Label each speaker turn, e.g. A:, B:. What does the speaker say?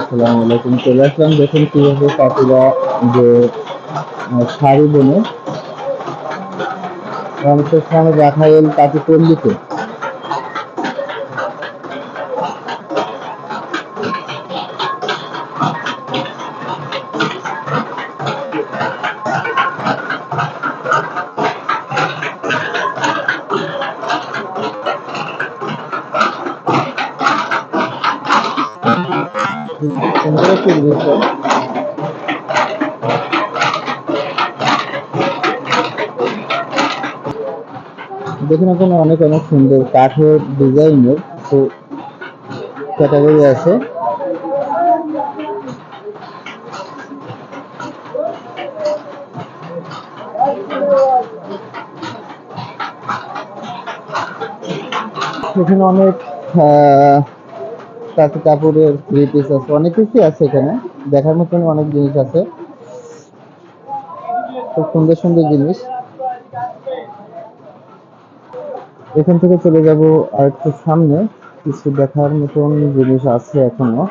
A: আসসালামু আলাইকুম। চলে আসলাম দেখুন কীভাবে পাখিরা যে শাড়ি বনে সামনে রাখাইল পাখি পল্লীতে। একটি দেখুন এখানে অনেক অনেক সুন্দর কাঠের ডিজাইনের ক্যাটাগরি আছে। এখানে অনেক আহ, তাতে কাপড়ের থ্রি পিস আছে, অনেক কিছুই আছে এখানে। দেখার মতন অনেক জিনিস আছে। খুব সুন্দর সুন্দর জিনিস। এখান থেকে চলে যাব আর একটু সামনে। কিছু দেখার মতন জিনিস আছে এখনও।